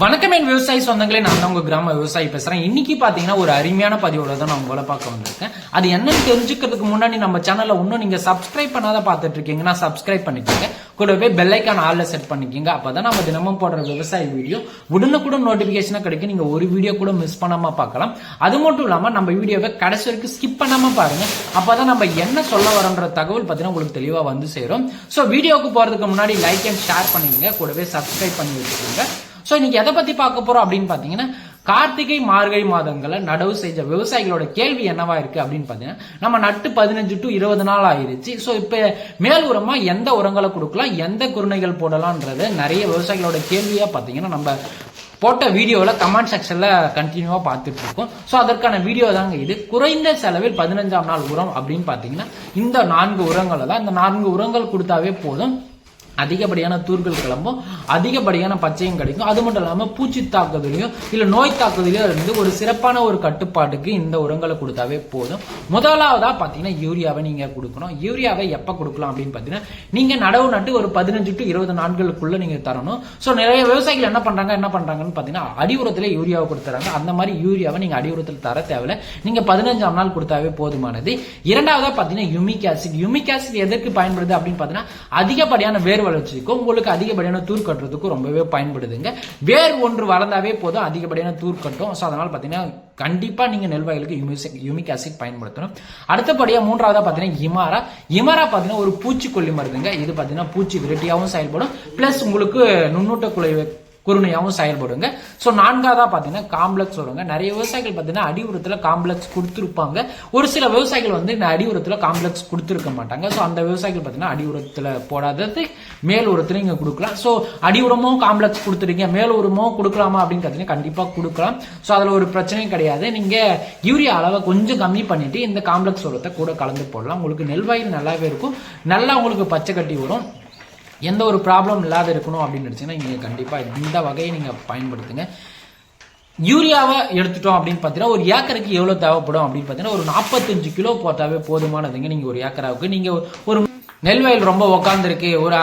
வணக்கம் என் விவசாயி சொந்தங்களே. நான் தான் உங்க கிராம விவசாயி பேசுறேன். இன்னைக்கு பாத்தீங்கன்னா ஒரு அருமையான பதிவோட தான் நான் உங்களை பார்க்க வந்திருக்கேன். அது என்னன்னு தெரிஞ்சுக்கிறதுக்கு முன்னாடி நம்ம சேனல்ல இன்னும் நீங்க சப்ஸ்கிரைப் பண்ணாத பார்த்துட்டு இருக்கீங்கன்னா சப்ஸ்கிரைப் பண்ணிக்கோங்க. கூடவே பெல்லைக்கான ஆளில் செட் பண்ணிக்கோங்க. அப்பதான் நம்ம தினமும் போடுற விவசாய வீடியோ உடனுக்குடன் நோட்டிபிகேஷனா கிடைக்கும். நீங்க ஒரு வீடியோ கூட மிஸ் பண்ணாம பார்க்கலாம். அது மட்டும் இல்லாம நம்ம வீடியோவை கடைசி வரைக்கும் ஸ்கிப் பண்ணாம பாருங்க. அப்பதான் நம்ம என்ன சொல்ல வரோன்ற தகவல் பார்த்தீங்கன்னா உங்களுக்கு தெளிவா வந்து சேரும். சோ வீடியோக்கு போறதுக்கு முன்னாடி லைக் அண்ட் ஷேர் பண்ணிக்கோங்க. கூடவே சப்ஸ்கிரைப் பண்ணி வச்சுக்கோங்க. ஸோ இன்னைக்கு எதை பத்தி பார்க்க போறோம் அப்படின்னு பாத்தீங்கன்னா கார்த்திகை மார்கழி மாதங்களை நடவு செஞ்ச விவசாயிகளோட கேள்வி என்னவா இருக்கு அப்படின்னு பாத்தீங்கன்னா நம்ம நட்டு பதினஞ்சு டு இருபது நாள் ஆயிருச்சு. ஸோ இப்போ மேல் உரமா எந்த உரங்களை கொடுக்கலாம் எந்த குருணைகள் போடலாம்ன்றது நிறைய விவசாயிகளோட கேள்வியா பாத்தீங்கன்னா நம்ம போட்ட வீடியோவில் கமெண்ட் செக்ஷன்ல கண்டினியூவா பார்த்துட்டு இருக்கோம். ஸோ அதற்கான வீடியோ தாங்க இது. குறைந்த செலவில் பதினஞ்சாம் நாள் உரம் அப்படின்னு பாத்தீங்கன்னா இந்த நான்கு உரங்களை தான் இந்த நான்கு உரங்கள் கொடுத்தாவே போதும். அதிகப்படியான தூர்கள் கிளம்பும் அதிகப்படியான பச்சையும் கிடைக்கும். அது மட்டும் இல்லாமல் பூச்சி தாக்குதலையும் இல்லை நோய் தாக்குதலையும் இருந்து ஒரு சிறப்பான ஒரு கட்டுப்பாட்டுக்கு இந்த உரங்களை கொடுத்தாவே போதும். முதலாவதாக பாத்தீங்கன்னா யூரியாவை நீங்க கொடுக்கணும். யூரியாவை எப்போ கொடுக்கலாம் அப்படின்னு பாத்தீங்கன்னா நீங்க நடவு நட்டு ஒரு பதினஞ்சு டு இருபது நாட்களுக்குள்ளே நீங்க தரணும். சோ நிறைய விவசாயிகள் என்ன பண்றாங்க என்ன பண்றாங்கன்னு பாத்தீங்கன்னா அடி உரத்துல யூரியாவை கொடுத்துறாங்க. அந்த மாதிரி யூரியாவை நீங்க அடி உரத்தில் தர தேவையில்ல. நீங்க பதினஞ்சாம் நாள் கொடுத்தாவே போதுமானது. இரண்டாவதாக பாத்தீங்கன்னா யுமிக் ஆசிட். யுமிக் ஆசிட் எதற்கு பயன்படுது அப்படின்னு பாத்தீங்கன்னா அதிகப்படியான வேர் வளர்ச்சிக்கும் உங்களுக்கு அதிகப்படியான தூர் கட்டுறதுக்கும் ரொம்பவே பயன்படுதுங்க. வேர் ஒன்று வளர்ந்தாவே போதும் அதிகப்படியான தூர் கட்டும். ஸோ அதனால பார்த்தீங்கன்னா கண்டிப்பா நீங்க நெல் வயலுக்கு யுமிக் ஆசிட் பயன்படுத்தணும். அடுத்தபடியாக மூன்றாவதா பாத்தீங்கன்னா இமாரா. இமாரா பாத்தீங்கன்னா ஒரு பூச்சிக்கொல்லி மருந்துங்க. இது பாத்தீங்கன்னா பூச்சி விரட்டியாவும் செயல்படும். ப்ளஸ் உங்களுக்கு நுண்ணூட்ட குலை குருணையாவும் செயல்படுங்க ஸோ நான்காவதாக பார்த்தீங்கன்னா காம்ப்ளெக்ஸ் வருங்க. நிறைய விவசாயிகள் பார்த்தீங்கன்னா அடி உரத்தில் காம்ப்ளெக்ஸ் கொடுத்துருப்பாங்க. ஒரு சில விவசாயிகள் வந்து இந்த அடி உரத்தில் காம்ப்ளெக்ஸ் கொடுத்துருக்க மாட்டாங்க. ஸோ அந்த விவசாயிகள் பார்த்தீங்கன்னா அடி உரத்தில் போடாதது மேல் உரத்தில் இங்கே கொடுக்கலாம். ஸோ அடி உரமும் காம்ப்ளெக்ஸ் கொடுத்துருக்கீங்க. மேல் உரமும் கொடுக்கலாமா அப்படின்னு பார்த்தீங்கன்னா கண்டிப்பாக கொடுக்கலாம். ஸோ அதில் ஒரு பிரச்சனையும் கிடையாது. நீங்கள் யூரியா அளவை கொஞ்சம் கம்மி பண்ணிட்டு இந்த காம்ப்ளெக்ஸ் உரத்தை கூட கலந்து போடலாம். உங்களுக்கு நெல்வாயில் நல்லாவே இருக்கும். நல்லா உங்களுக்கு பச்சை கட்டி வரும். எந்த ஒரு ப்ராப்ளம் இல்லாத இருக்கணும் அப்படின்னு நினைச்சீங்கன்னா நீங்க கண்டிப்பா இந்த வகையை நீங்க பயன்படுத்துங்க. யூரியாவை எடுத்துட்டோம் அப்படின்னு பார்த்தீங்கன்னா ஒரு ஏக்கருக்கு எவ்வளவு தேவைப்படும் அப்படின்னு பார்த்தீங்கன்னா ஒரு நாற்பத்தஞ்சு கிலோ போட்டாவே போதுமானதுங்க. நீங்க ஒரு ஏக்கராவுக்கு. நீங்க ஒரு நெல் வயல் ரொம்ப உக்காந்துருக்கு. ஒரு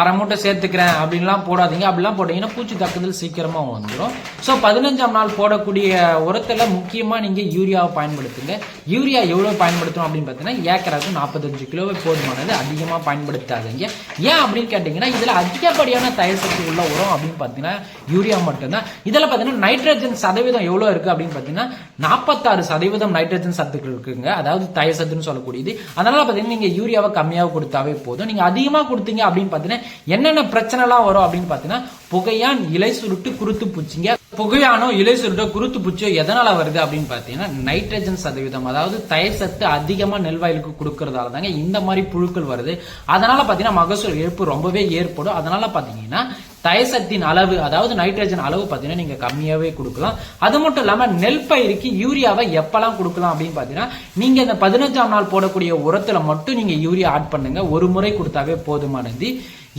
அரை மூட்டை சேர்த்துக்கிறேன் அப்படின்லாம் போடாதீங்க. அப்படிலாம் போட்டீங்கன்னா பூச்சி தாக்குதல் சீக்கிரமாக வந்துடும் ஸோ பதினஞ்சாம் நாள் போடக்கூடிய உரத்தில் முக்கியமாக நீங்கள் யூரியாவை பயன்படுத்துங்க. யூரியா எவ்வளோ பயன்படுத்தணும் அப்படின்னு பார்த்தீங்கன்னா ஏக்கராக்கு நாற்பத்தஞ்சு கிலோவே போதுமானது அதிகமாக பயன்படுத்தாதீங்க. ஏன் அப்படின்னு கேட்டிங்கன்னா இதில் அதிகப்படியான தயர் சத்து உள்ள உரம் அப்படின்னு பார்த்தீங்கன்னா யூரியா மட்டும்தான். இதில் பார்த்தீங்கன்னா நைட்ரஜன் சதவீதம் எவ்வளோ இருக்குது அப்படின்னு பார்த்தீங்கன்னா நாற்பத்தாறு சதவீதம் நைட்ரஜன் சத்துக்கள் இருக்குங்க. அதாவது தயர் சத்துன்னு சொல்லக்கூடியது. அதனால் பார்த்தீங்கன்னா நீங்கள் யூரியாவை கம்மியாக கொடுத்தாவே போதும். நீங்கள் அதிகமாக கொடுத்தீங்க அப்படின்னு பார்த்தீங்கன்னா என்னென்ன பிரச்சனைலாம் வரும் அப்படின்னு பார்த்தீங்கன்னா புகையான் இலை சுருட்டு குருத்து பூச்சிங்க. புகையானோ இலை சுருட்டோ குருத்து பூச்சியோ எதனால வருது அப்படின்னு பார்த்தீங்கன்னா நைட்ரஜன் சதவீதம் அதாவது தயர் சத்து அதிகமா நெல்வாயிலுக்கு கொடுக்கறதால தாங்க இந்த மாதிரி புழுக்கள் வருது. அதனால பார்த்தீங்கன்னா மகசூல் இழப்பு ரொம்பவே ஏற்படும். அதனால பார்த்தீங்கன்னா தயசத்தின் அளவு அதாவது நைட்ரஜன் அளவு பார்த்தீங்கன்னா நீங்க கம்மியாகவே கொடுக்கலாம். அது மட்டும் இல்லாமல் நெல் பயிருக்கு யூரியாவை எப்பெல்லாம் கொடுக்கலாம் அப்படின்னு பார்த்தீங்கன்னா நீங்க இந்த பதினஞ்சாம் நாள் போடக்கூடிய உரத்துல மட்டும் நீங்க யூரியா ஆட் பண்ணுங்க. ஒரு முறை கொடுத்தாவே போதுமானது.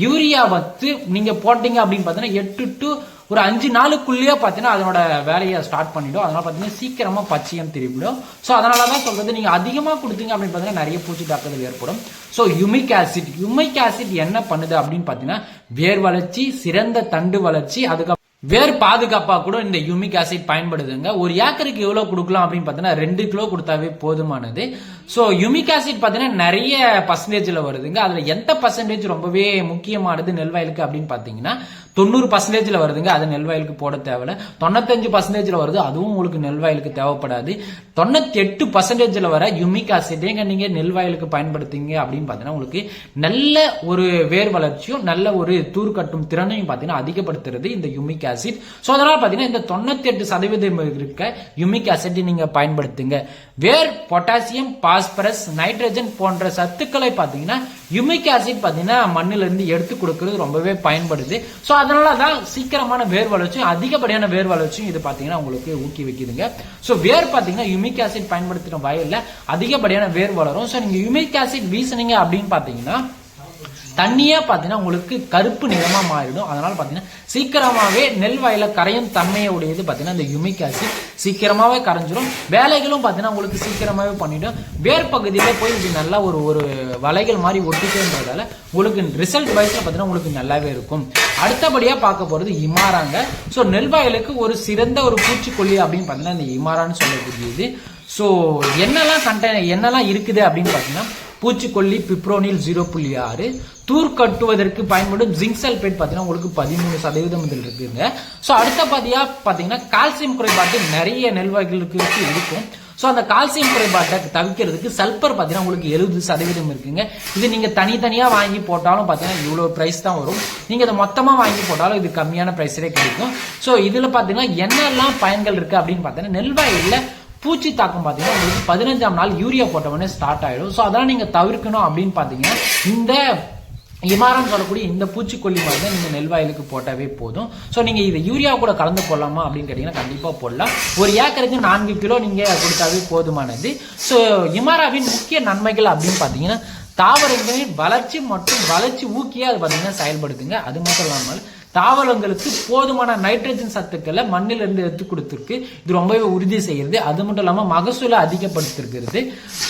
யூரியா வந்து நீங்க போட்டீங்க அப்படின்னு பார்த்தீங்கன்னா எட்டு டு ஒரு அஞ்சு நாளுக்குள்ளேயே பார்த்தீங்கன்னா அதனோட வேலையை ஸ்டார்ட் பண்ணிடும். அதனால பார்த்தீங்கன்னா சீக்கிரமா பச்சையம் திரும்பிடும் ஸோ அதனால தான் சொல்றது நீங்க அதிகமா கொடுத்தீங்க அப்படின்னு பார்த்தீங்கன்னா நிறைய பூச்சி தாக்குதல் ஏற்படும். So humic acid humic acid என்ன பண்ணுது அப்படின்னு பார்த்தீங்கன்னா வேர் வளர்ச்சி சிறந்த தண்டு வளர்ச்சி அதுக்கப்புறம் வேர் பாதுகாப்பாக கூட இந்த யூமிக் ஆசிட் பயன்படுதுங்க. ஒரு ஏக்கருக்கு எவ்வளோ கொடுக்கலாம் அப்படின்னு பார்த்தீங்கன்னா ரெண்டு கிலோ கொடுத்தாவே போதுமானது. ஸோ யூமிக் ஆசிட் பார்த்தீங்கன்னா நிறைய பர்சன்டேஜில் வருதுங்க. அதில் எந்த பர்சன்டேஜ் ரொம்பவே முக்கியமானது நெல்வயலுக்கு அப்படின்னு பார்த்தீங்கன்னா தொண்ணூறு பர்சன்டேஜில் வருதுங்க. அது நெல்வயலுக்கு போட தேவையில்ல. தொண்ணூத்தஞ்சு பர்சன்டேஜில் வருது. அதுவும் உங்களுக்கு நெல்வயலுக்கு தேவைப்படாது. தொண்ணூத்தி எட்டு பர்சன்டேஜில் வர யுமிக் ஆசிட்டேங்க நீங்கள் நெல்வயலுக்கு பயன்படுத்துங்க அப்படின்னு பார்த்தீங்கன்னா உங்களுக்கு நல்ல ஒரு வேர் வளர்ச்சியும் நல்ல ஒரு தூர் கட்டும் திறனையும் பார்த்தீங்கன்னா அதிகப்படுத்துறது இந்த யுமிக் ஆசிட் ஸோ அதனால பார்த்தீங்கன்னா இந்த தொண்ணூத்தி எட்டு சதவீதம் இருக்க யுமிக் ஆசிட் நீங்கள் பயன்படுத்துங்க. வேர் பொட்டாசியம் பாஸ்பரஸ் நைட்ரஜன் போன்ற சத்துக்களை பார்த்தீங்கன்னா யுமிக் ஆசிட் பார்த்தீங்கன்னா மண்ணிலிருந்து எடுத்து கொடுக்கறது ரொம்பவே பயன்படுது. ஸோ அதனால தான் சீக்கிரமான வேர் வளர்ச்சியும் அதிகப்படியான வேர் வளர்ச்சியும் இது பார்த்தீங்கன்னா உங்களுக்கு ஊக்குவிக்குதுங்க ஸோ வேர் பார்த்தீங்கன்னா யுமிக் ஆசிட் பயன்படுத்துகிற வயல்ல அதிகப்படியான வேர் வளரும். ஸோ நீங்கள் யுமிக் ஆசிட் வீசுனீங்க அப்படின்னு பார்த்தீங்கன்னா தண்ணியே பார்த்தீங்கன்னா உங்களுக்கு கருப்பு நிறமாக மாறிடும். அதனால் பார்த்தீங்கன்னா சீக்கிரமாகவே நெல் வயல கரையும் தன்மையை உடையது பார்த்தீங்கன்னா இந்த யுமிக் ஆசிட் சீக்கிரமாவே கரைஞ்சிரும். வேலைகளும் பார்த்தீங்கன்னா உங்களுக்கு சீக்கிரமாகவே பண்ணிவிடும் வேர் பகுதியில போய் இது நல்லா ஒரு ஒரு வலைகள் மாதிரி ஒட்டிக்கிறதால உங்களுக்கு ரிசல்ட் வைஸ்ல பார்த்தீங்கன்னா உங்களுக்கு நல்லாவே இருக்கும். அடுத்தபடியாக பார்க்க போகிறது இமாராங்க. ஸோ நெல் வயலுக்கு ஒரு சிறந்த ஒரு பூச்சிக்கொல்லி அப்படின்னு பார்த்தீங்கன்னா இந்த இமாரான்னு சொல்லக்கூடியது. ஸோ என்னெல்லாம் கண்ட என்னெல்லாம் இருக்குது அப்படின்னு பார்த்தீங்கன்னா பூச்சிக்கொல்லி பிப்ரோனில் ஜீரோ புள்ளி ஆறு தூர் கட்டுவதற்கு பயன்படும் ஜிங்க் சல்பேட் பார்த்தீங்கன்னா உங்களுக்கு பதிமூணு சதவீதம் இதில் இருக்குங்க. ஸோ அடுத்த அடுத்தபடியா பார்த்தீங்கன்னா கால்சியம் குறைபாடு நிறைய நெல் வகைகளுக்கு இருக்கும். ஸோ அந்த கால்சியம் குறைபாட்டை தவிர்க்கிறதுக்கு சல்பர் பார்த்தீங்கன்னா உங்களுக்கு எழுபது சதவீதம் இருக்குங்க. இது நீங்கள் தனித்தனியாக வாங்கி போட்டாலும் பார்த்தீங்கன்னா இவ்வளோ ப்ரைஸ் தான் வரும். நீங்கள் இதை மொத்தமாக வாங்கி போட்டாலும் இது கம்மியான ப்ரைஸே கிடைக்கும். ஸோ இதில் பார்த்தீங்கன்னா என்னெல்லாம் பயன்கள் இருக்குது அப்படின்னு பார்த்தீங்கன்னா நெல்வாயில் பூச்சி தாக்கம் பார்த்தீங்கன்னா உங்களுக்கு பதினஞ்சாம் நாள் யூரியா போட்ட உடனே ஸ்டார்ட் ஆயிடும். ஸோ அதெல்லாம் நீங்கள் தவிர்க்கணும் அப்படின்னு பார்த்தீங்கன்னா இந்த இமாரம் சொல்லக்கூடிய இந்த பூச்சிக்கொல்லி மருந்து நீங்க நெல்வாயிலுக்கு போட்டாவே போதும். ஸோ நீங்கள் இதை யூரியா கூட கலந்து போடலாமா அப்படின்னு கேட்டிங்கன்னா கண்டிப்பாக போடலாம். ஒரு ஏக்கருக்கு நான்கு கிலோ நீங்கள் கொடுத்தாவே போதுமானது. ஸோ இமாராவின் முக்கிய நன்மைகள் அப்படின்னு பார்த்தீங்கன்னா தாவரங்களின் வளர்ச்சி மற்றும் வளர்ச்சி ஊக்கியே அது பார்த்தீங்கன்னா செயல்படுத்துங்க. அது மட்டும் இல்லாமல் தாவரங்களுக்கு போதுமான நைட்ரஜன் சத்துக்களை மண்ணிலிருந்து எடுத்து கொடுத்துருக்கு. இது ரொம்பவே உறுதி செய்கிறது. அது மட்டும் இல்லாமல் மகசூலை அதிகப்படுத்திருக்கிறது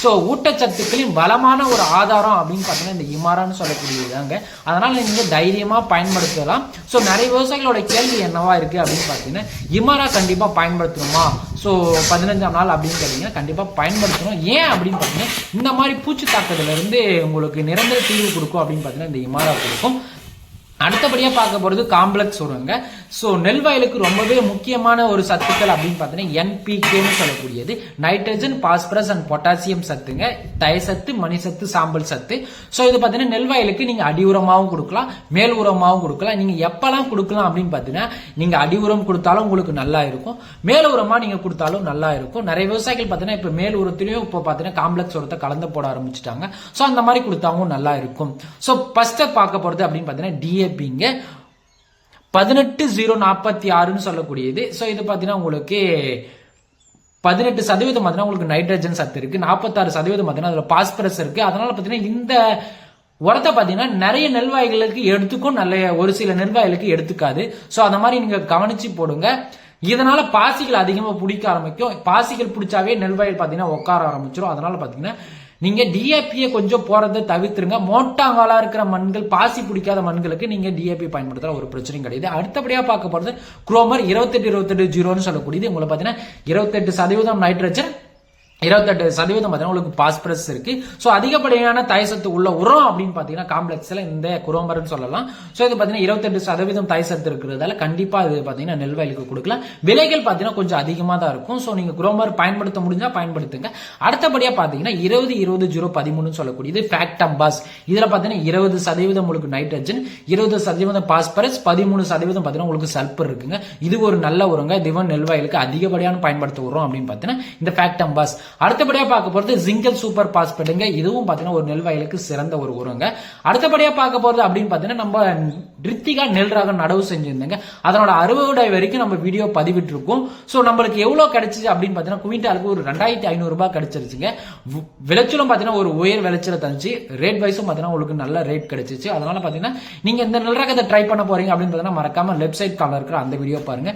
ஸோ ஊட்டச்சத்துக்களின் பலமான ஒரு ஆதாரம் அப்படின்னு பார்த்தீங்கன்னா இந்த இமாரான்னு சொல்லக்கூடியதாங்க அதனால் நீங்கள் தைரியமாக பயன்படுத்தலாம். ஸோ நிறைய விவசாயிகளோட கேள்வி என்னவா இருக்குது அப்படின்னு பார்த்தீங்கன்னா இமாரா கண்டிப்பாக பயன்படுத்தணுமா? ஸோ பதினஞ்சாம் நாள் அப்படின்னு கேட்டிங்கன்னா கண்டிப்பாக பயன்படுத்தணும். ஏன் அப்படின்னு பார்த்தீங்கன்னா இந்த மாதிரி பூச்சி தாக்கத்துலேருந்து இருந்து உங்களுக்கு நிரந்தர தீர்வு கொடுக்கும் அப்படின்னு பார்த்தீங்கன்னா இந்த இமாரா கொடுக்கும். அடுத்தபடியாக பார்க்க போகிறது காம்ப்ளெக்ஸ் வருங்க ஸோ நெல் வயலுக்கு ரொம்பவே முக்கியமான ஒரு சத்துக்கள் அப்படின்னு பார்த்தீங்கன்னா என்பிகேன்னு சொல்லக்கூடியது. நைட்ரஜன் பாஸ்பரஸ் அண்ட் பொட்டாசியம் சத்துங்க. தயசத்து மணிசத்து சாம்பல் சத்து. ஸோ இது பார்த்தீங்கன்னா நெல் வயலுக்கு நீங்கள் அடி உரமாகவும் கொடுக்கலாம் மேல் உரமாகவும் கொடுக்கலாம். நீங்கள் எப்போல்லாம் கொடுக்கலாம் அப்படின்னு பார்த்தீங்கன்னா நீங்கள் அடி உரம் கொடுத்தாலும் உங்களுக்கு நல்லா இருக்கும். மேல் உரமாக நீங்கள் கொடுத்தாலும் நல்லா இருக்கும். நிறைய விவசாயிகள் பார்த்தீங்கன்னா இப்போ மேல் உரத்துலையும் இப்போ பார்த்தீங்கன்னா காம்ப்ளெக்ஸ் உரத்தை கலந்து போட ஆரம்பிச்சிட்டாங்க. ஸோ அந்த மாதிரி கொடுத்தாவும் நல்லா இருக்கும். ஸோ ஃபஸ்ட்டை பார்க்க போகிறது அப்படின்னு பார்த்தீங்கன்னா டிஏ டிஏபிங்க பதினெட்டு ஜீரோ நாற்பத்தி ஆறுன்னு சொல்லக்கூடியது. ஸோ இது பார்த்தீங்கன்னா உங்களுக்கு பதினெட்டு சதவீதம் பார்த்தீங்கன்னா உங்களுக்கு நைட்ரஜன் சத்து இருக்கு. நாற்பத்தாறு சதவீதம் பார்த்தீங்கன்னா அதில் பாஸ்பரஸ் இருக்கு. அதனால பார்த்தீங்கன்னா இந்த உரத்தை பார்த்தீங்கன்னா நிறைய நெல்வாய்களுக்கு எடுத்துக்கும் நல்ல ஒரு சில நெல்வாய்களுக்கு எடுத்துக்காது. ஸோ அந்த மாதிரி நீங்க கவனிச்சு போடுங்க. இதனால பாசிகள் அதிகமாக பிடிக்க ஆரம்பிக்கும். பாசிகள் பிடிச்சாவே நெல்வாயில் பார்த்தீங்கன்னா உட்கார ஆரம்பிச்சிடும் அதனால பார்த்தீங்கன்னா நீங்க டிஏபியை கொஞ்சம் போறதை தவிர்த்துருங்க. மோட்டாங்காலா இருக்கிற மண்கள் பாசி பிடிக்காத மண்களுக்கு நீங்க டிஏபி பயன்படுத்துற ஒரு பிரச்சனையும் கிடையாது. அடுத்தபடியா பார்க்க போறது குரோமர் இருபத்தெட்டு இருபத்தெட்டு ஜீரோன்னு சொல்லக்கூடியது. உங்களை பார்த்தீங்கன்னா இருபத்தெட்டு சதவீதம் நைட்ரஜன் இருபத்தெட்டு சதவீதம் பார்த்தீங்கன்னா உங்களுக்கு பாஸ்பரஸ் இருக்கு. ஸோ அதிகப்படியான தயசத்து உள்ள உரம் அப்படின்னு பார்த்தீங்கன்னா காம்ப்ளெக்ஸில் இந்த குரோமர்னு சொல்லலாம். ஸோ இது பார்த்தீங்கன்னா இருபத்தெட்டு சதவீதம் தயசத்து இருக்கிறதால கண்டிப்பாக இது பார்த்தீங்கன்னா நெல் வயலுக்கு கொடுக்கலாம். விலைகள் பார்த்தீங்கன்னா கொஞ்சம் அதிகமாக தான் இருக்கும். ஸோ நீங்கள் குரோமர் பயன்படுத்த முடிஞ்சால் பயன்படுத்துங்க. அடுத்தபடியாக பார்த்தீங்கன்னா இருபது இருபது ஜீரோ பதிமூணுன்னு சொல்லக்கூடியது ஃபேக்டம்பாஸ் இதில் பார்த்தீங்கன்னா இருபது சதவீதம் உங்களுக்கு நைட்ரஜன் இருபது சதவீதம் பாஸ்பரஸ் பதிமூணு சதவீதம் பார்த்தீங்கன்னா உங்களுக்கு சல்பர் இருக்குங்க. இது ஒரு நல்ல உரங்க. திவன் நெல் வயலுக்கு அதிகப்படியான பயன்படுத்த உரம் அப்படின்னு பார்த்தீங்கன்னா இந்த ஃபேக்டம்பாஸ் அடுத்தபடியா பார்க்க போறது ஜிங்கல் சூப்பர் பாஸ்பேட்டுங்க இதுவும் பாத்தீங்கன்னா ஒரு நெல் வயலுக்கு சிறந்த ஒரு உரங்க. அடுத்தபடியா பார்க்க போறது அப்படின்னு பாத்தீங்கன்னா நம்ம ரித்திகா நெல் நடவு செஞ்சிருந்தேங்க. அதனோட அறுவடை வரைக்கும் நம்ம வீடியோ பதிவிட்டு ஸோ நம்மளுக்கு எவ்வளோ கிடைச்சிச்சு அப்படின்னு பார்த்தீங்கன்னா குவிண்டாலுக்கு ஒரு ரெண்டாயிரத்தி ஐநூறுரூபா கிடைச்சிருச்சுங்க. விளைச்சலும் பார்த்தீங்கன்னா ஒரு உயர் விளைச்சலை தந்துச்சு. ரேட் வைஸும் பார்த்தீங்கன்னா உங்களுக்கு நல்ல ரேட் கிடைச்சிச்சு. அதனால பார்த்தீங்கன்னா நீங்கள் இந்த நெல் ரகத்தை ட்ரை பண்ண போறீங்க அப்படின்னு பார்த்தீங்கன்னா மறக்காம லெஃப்ட் சைட் கார்ல இருக்கிற அந்த வீடியோ பாருங்க.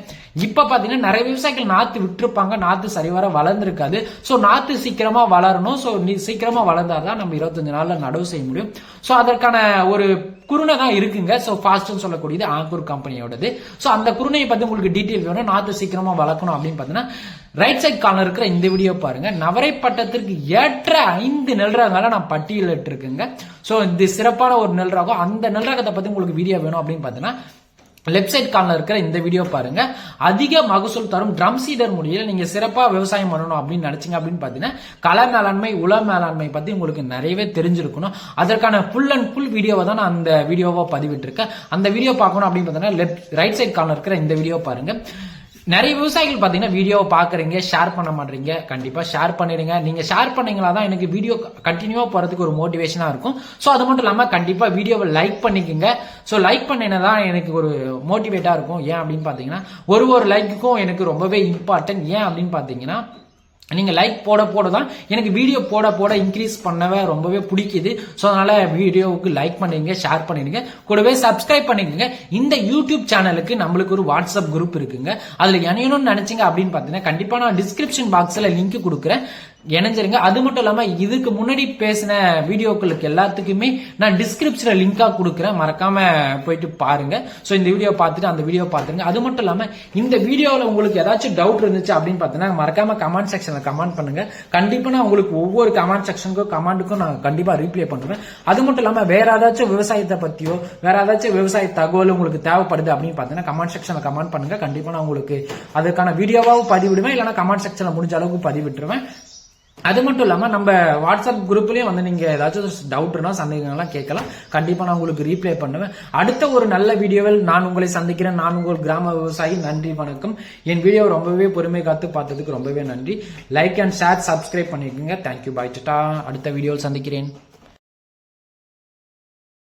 இப்போ பார்த்தீங்கன்னா நிறைய விவசாயிகள் நாற்று விட்டுருப்பாங்க. நாற்று சரிவர வளர்ந்துருக்காது. ஸோ நாற்று சீக்கிரமாக வளரணும். ஸோ நீ சீக்கிரமா வளர்ந்தாதான் நம்ம இருபத்தஞ்சு நாளில் நடவு செய்ய முடியும். ஸோ அதற்கான ஒரு குருணை தான் இருக்குங்க. ஃபாஸ்ட் ஃபாஸ்ட்னு சொல்லக்கூடியது ஆங்கூர் கம்பெனியோடது சோ அந்த குருணையை பத்தி உங்களுக்கு டீட்டெயில் வேணும். நாற்று சீக்கிரமா வளர்க்கணும் அப்படின்னு பாத்தீங்கன்னா ரைட் சைட் கார்னர் இருக்கிற இந்த வீடியோ பாருங்க. நவரை பட்டத்திற்கு ஏற்ற ஐந்து நெல் ரகங்களை நான் பட்டியலிட்டு இருக்குங்க சோ இது சிறப்பான ஒரு நெல் ரகம் அந்த நெல் ரகத்தை பத்தி உங்களுக்கு வீடியோ வேணும் அப்படின்னு பார்த்தீங்கன்னா லெஃப்ட் சைட் கார்னர் இருக்கிற இந்த வீடியோ பாருங்க. அதிக மகசூல் தரும் ட்ரம் சீடர் முடியல நீங்க சிறப்பா விவசாயம் பண்ணணும் அப்படின்னு நினைச்சீங்க அப்படின்னு பாத்தீங்கன்னா கல மேலாண்மை உள மேலாண்மை பத்தி உங்களுக்கு நிறையவே தெரிஞ்சிருக்கணும். அதற்கான ஃபுல் அண்ட் ஃபுல் வீடியோவை தான் நான் அந்த வீடியோவா பதிவிட்டிருக்கேன். அந்த வீடியோ பார்க்கணும் அப்படின்னு பார்த்தீங்கன்னா லெஃப்ட் ரைட் சைட் கார்னர் இருக்கிற இந்த வீடியோ பாருங்க. நிறைய விவசாயிகள் பார்த்தீங்கன்னா வீடியோவை பார்க்குறீங்க ஷேர் பண்ண மாட்டீங்க. கண்டிப்பாக ஷேர் பண்ணிடுங்க. நீங்கள் ஷேர் பண்ணீங்களா தான் எனக்கு வீடியோ கண்டினியூவாக போகிறதுக்கு ஒரு மோட்டிவேஷனாக இருக்கும். ஸோ அது மட்டும் இல்லாமல் கண்டிப்பாக வீடியோவை லைக் பண்ணிக்கோங்க. ஸோ லைக் பண்ணினா தான் எனக்கு ஒரு மோட்டிவேட்டாக இருக்கும். ஏன் அப்படின்னு பார்த்தீங்கன்னா ஒரு ஒரு லைக்குக்கும் எனக்கு ரொம்பவே இம்பார்ட்டன்ட் ஏன் அப்படின்னு பார்த்தீங்கன்னா நீங்கள் லைக் போட போட தான் எனக்கு வீடியோ போட போட இன்க்ரீஸ் பண்ணவே ரொம்பவே பிடிக்குது. ஸோ அதனால் வீடியோவுக்கு லைக் பண்ணிடுங்க ஷேர் பண்ணிடுங்க. கூடவே சப்ஸ்கிரைப் பண்ணிக்கோங்க. இந்த யூடியூப் சேனலுக்கு நம்மளுக்கு ஒரு வாட்ஸ்அப் குரூப் இருக்குங்க. அதில் இணையணும்னு நினச்சிங்க அப்படின்னு பார்த்தீங்கன்னா கண்டிப்பாக நான் டிஸ்கிரிப்ஷன் பாக்ஸில் லிங்க் கொடுக்குறேன். இணைஞ்சிருங்க. அது மட்டும் இல்லாமல் இதுக்கு முன்னாடி பேசின வீடியோக்களுக்கு எல்லாத்துக்குமே நான் டிஸ்கிரிப்ஷனில் லிங்காக கொடுக்குறேன். மறக்காம போயிட்டு பாருங்க. ஸோ இந்த வீடியோ பார்த்துட்டு அந்த வீடியோ பார்த்துருங்க. அது மட்டும் இல்லாமல் இந்த வீடியோவில் உங்களுக்கு ஏதாச்சும் டவுட் இருந்துச்சு அப்படின்னு பார்த்தீங்கன்னா மறக்காம கமெண்ட் செக்ஷனில் கமெண்ட் பண்ணுங்க. கண்டிப்பாக நான் உங்களுக்கு ஒவ்வொரு கமெண்ட் செக்ஷனுக்கும் கமெண்ட்டுக்கும் நான் கண்டிப்பாக ரீப்ளை பண்ணுவேன் அது மட்டும் இல்லாமல் வேற ஏதாச்சும் விவசாயத்தை பற்றியோ வேற ஏதாச்சும் விவசாய தகவல் உங்களுக்கு தேவைப்படுது அப்படின்னு பார்த்தீங்கன்னா கமெண்ட் செக்ஷனில் கமெண்ட் பண்ணுங்க. கண்டிப்பாக நான் உங்களுக்கு அதுக்கான வீடியோவாகவும் பதிவிடுவேன். இல்லைன்னா கமெண்ட் செக்ஷனில் முடிஞ்ச அளவுக்கு பதிவிட்டுருவேன். அது மட்டும் இல்லாம நம்ம வாட்ஸ்அப் குரூப்லயும் வந்து நீங்க ஏதாச்சும் டவுட்னா சந்தேகங்கள்லாம் கேட்கலாம். கண்டிப்பா நான் உங்களுக்கு ரீப்ளை பண்ணுவேன். அடுத்த ஒரு நல்ல வீடியோவில் நான் உங்களை சந்திக்கிறேன். நான் உங்கள் கிராம விவசாயி. நன்றி வணக்கம். என் வீடியோ ரொம்பவே பொறுமை காத்து பார்த்ததுக்கு ரொம்பவே நன்றி. லைக் அண்ட் ஷேர் சப்ஸ்கிரைப் பண்ணிக்கோங்க. தேங்க்யூ பாய் டட்டா அடுத்த வீடியோவில் சந்திக்கிறேன்.